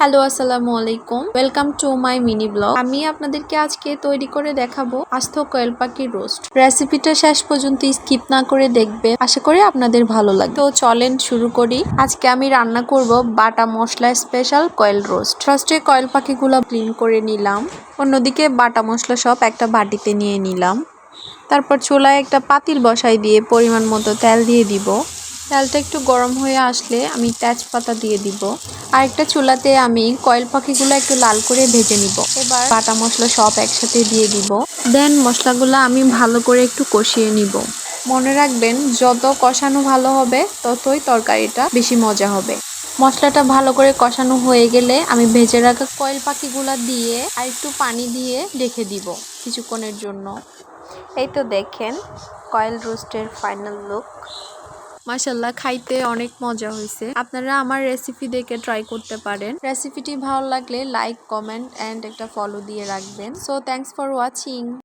Hello, আসসালামু আলাইকুম। Welcome to my mini blog আমি আপনাদেরকে আজকে তৈরি করে দেখাবো আস্ত কোয়েল পাখির রোস্ট। রেসিপিটা শেষ পর্যন্ত স্কিপ না করে দেখবে আশা করি আপনাদের ভালো লাগবে। তো চলেন শুরু করি। আজকে আমি রান্না করব বাটা মশলা স্পেশাল কয়েল রোস্ট। ফার্স্টে কয়েল পাখিগুলো ক্লিন করে নিলাম। অন্যদিকে বাটা মশলা সব একটা বাটিতে নিয়ে নিলাম। তারপর চুলায় একটা পাতিল বসাই দিয়ে পরিমাণ মতো তেল দিয়ে দিব। তেলটা একটু গরম হয়ে আসলে আমি তেজপাতা দিয়ে দিব। আর একটা চুলাতে আমি কয়েল পাখিগুলো একটু লাল করে ভেজে নিব। এবার বাটা মশলা সব একসাথে দিয়ে দিব। দেন মশলাগুলো আমি ভালো করে একটু কষিয়ে নিব। মনে রাখবেন, যত কষানো ভালো হবে, ততই তরকারিটা বেশি মজা হবে। মশলাটা ভালো করে কষানো হয়ে গেলে আমি ভেজে রাখা কয়েল পাখিগুলো দিয়ে আর একটু পানি দিয়ে রেখে দিব কিছুক্ষণের জন্য। এই তো দেখেন, কয়েল রোস্টের ফাইনাল লুক। মাসাল্লাহ খাইতে অনেক মজা হয়েছে আপনারা আমার রেসিপি দেখে ট্রাই করতে পারেন। রেসিপিটি ভালো লাগলে লাইক কমেন্ট অ্যান্ড একটা ফলো দিয়ে রাখবেন। So thanks for watching